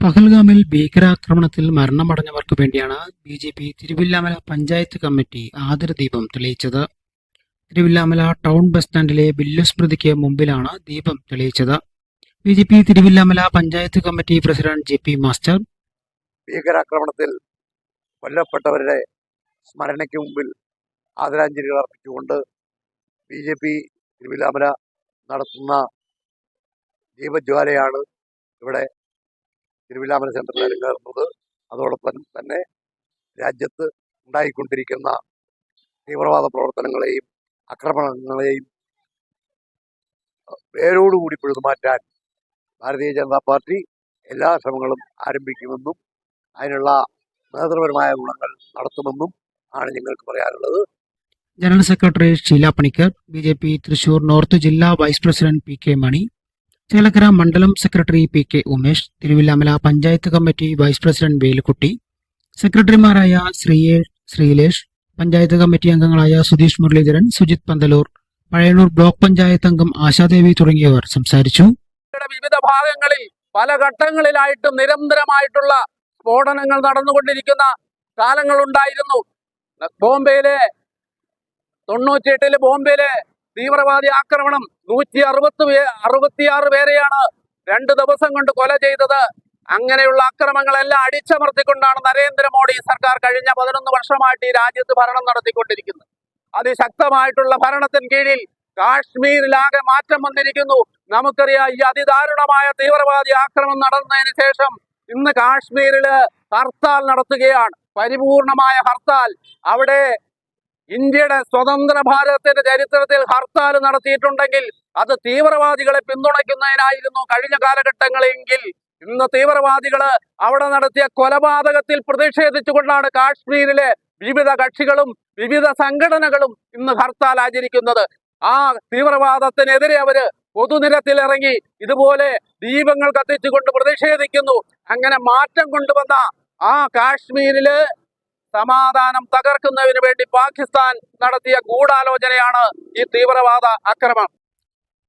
പഹൽഗാമിൽ ഭീകരാക്രമണത്തിൽ മരണമടഞ്ഞവർക്ക് വേണ്ടിയാണ് B J P Thiruvilwamala panchayat committee ആദരദീപം തെളിയിച്ചത്. തിരുവില്ലാമല ടൗൺ ബസ് സ്റ്റാൻഡിലെ ബില്ലുസ്മൃതിക്ക് മുമ്പിലാണ് ദീപം തെളിയിച്ചത്. B J P Thiruvilwamala panchayat committee president J P master. ഭീകരാക്രമണത്തിൽ കൊല്ലപ്പെട്ടവരുടെ സ്മരണയ്ക്ക് മുമ്പിൽ ആദരാഞ്ജലികൾ അർപ്പിച്ചുകൊണ്ട് ബി ജെ പി തിരുവില്ലാമല നടത്തുന്ന ദീപജ്വാലയാണ് ഇവിടെ തിരുവില്ലാമല സെന്ററിൽ അരങ്ങേറുന്നത്. അതോടൊപ്പം തന്നെ രാജ്യത്ത് ഉണ്ടായിക്കൊണ്ടിരിക്കുന്ന തീവ്രവാദ പ്രവർത്തനങ്ങളെയും ആക്രമണങ്ങളെയും വേരോടുകൂടി പിഴുതുമാറ്റാൻ ഭാരതീയ ജനതാ പാർട്ടി എല്ലാ ശ്രമങ്ങളും ആരംഭിക്കുമെന്നും അതിനുള്ള നേതൃപരമായ ഗുണങ്ങൾ നടത്തുമെന്നും ആണ് ഞങ്ങൾക്ക് പറയാനുള്ളത്. General secretary Sheela Panicker B J P Thrissur north ജില്ലാ vice president P K Mani Chelakkara മണ്ഡലം secretary P K Umesh Thiruvilwamala panchayat committee vice president Velukutty സെക്രട്ടറിമാരായ ശ്രീയേ ശ്രീലേഷ് പഞ്ചായത്ത് കമ്മിറ്റി അംഗങ്ങളായ സുധീഷ് മുരളീധരൻ സുജിത് പന്തലൂർ പഴയന്നൂർ ബ്ലോക്ക് പഞ്ചായത്ത് അംഗം ആശാദേവി തുടങ്ങിയവർ സംസാരിച്ചു. വിവിധ ഭാഗങ്ങളിൽ പല ഘട്ടങ്ങളിലായിട്ടും നിരന്തരമായിട്ടുള്ള സ്ഫോടനങ്ങൾ നടന്നുകൊണ്ടിരിക്കുന്ന കാലങ്ങളുണ്ടായിരുന്നു. ബോംബെയിലെ തൊണ്ണൂറ്റിയെട്ടിൽ ബോംബെയിലെ തീവ്രവാദി ആക്രമണം നൂറ്റി അറുപത്തി അറുപത്തിയാറ് പേരെയാണ് രണ്ട് ദിവസം കൊണ്ട് കൊല ചെയ്തത്. അങ്ങനെയുള്ള അക്രമങ്ങളെല്ലാം അടിച്ചമർത്തിക്കൊണ്ടാണ് നരേന്ദ്രമോദി സർക്കാർ കഴിഞ്ഞ പതിനൊന്ന് വർഷമായിട്ട് ഈ രാജ്യത്ത് ഭരണം നടത്തിക്കൊണ്ടിരിക്കുന്നത്. അതിശക്തമായിട്ടുള്ള ഭരണത്തിന് കീഴിൽ കാശ്മീരിലാകെ മാറ്റം വന്നിരിക്കുന്നു. നമുക്കറിയാം ഈ അതിദാരുണമായ തീവ്രവാദി ആക്രമണം നടന്നതിന് ശേഷം ഇന്ന് കാശ്മീരിൽ ഹർത്താൽ നടത്തുകയാണ്. പരിപൂർണമായ ഹർത്താൽ. അവിടെ ഇന്ത്യയുടെ സ്വതന്ത്ര ഭാരതത്തിന്റെ ചരിത്രത്തിൽ ഹർത്താൽ നടത്തിയിട്ടുണ്ടെങ്കിൽ അത് തീവ്രവാദികളെ പിന്തുണയ്ക്കുന്നതിനായിരുന്നു കഴിഞ്ഞ കാലഘട്ടങ്ങളെങ്കിൽ. ഇന്ന് തീവ്രവാദികൾ അവിടെ നടത്തിയ കൊലപാതകത്തിൽ പ്രതിഷേധിച്ചുകൊണ്ടാണ് കാശ്മീരിലെ വിവിധ കക്ഷികളും വിവിധ സംഘടനകളും ഇന്ന് ഹർത്താൽ ആചരിക്കുന്നത്. ആ തീവ്രവാദത്തിനെതിരെ അവർ പൊതുനിരത്തിൽ ഇറങ്ങി ഇതുപോലെ ദീപങ്ങൾ കത്തിച്ചുകൊണ്ട് പ്രതിഷേധിക്കുന്നു. അങ്ങനെ മാറ്റം കൊണ്ടുവന്ന ആ കാശ്മീരിൽ സമാധാനം തകർക്കുന്നതിന് വേണ്ടി പാകിസ്ഥാൻ നടത്തിയ ഗൂഢാലോചനയാണ് ഈ തീവ്രവാദ ആക്രമണം.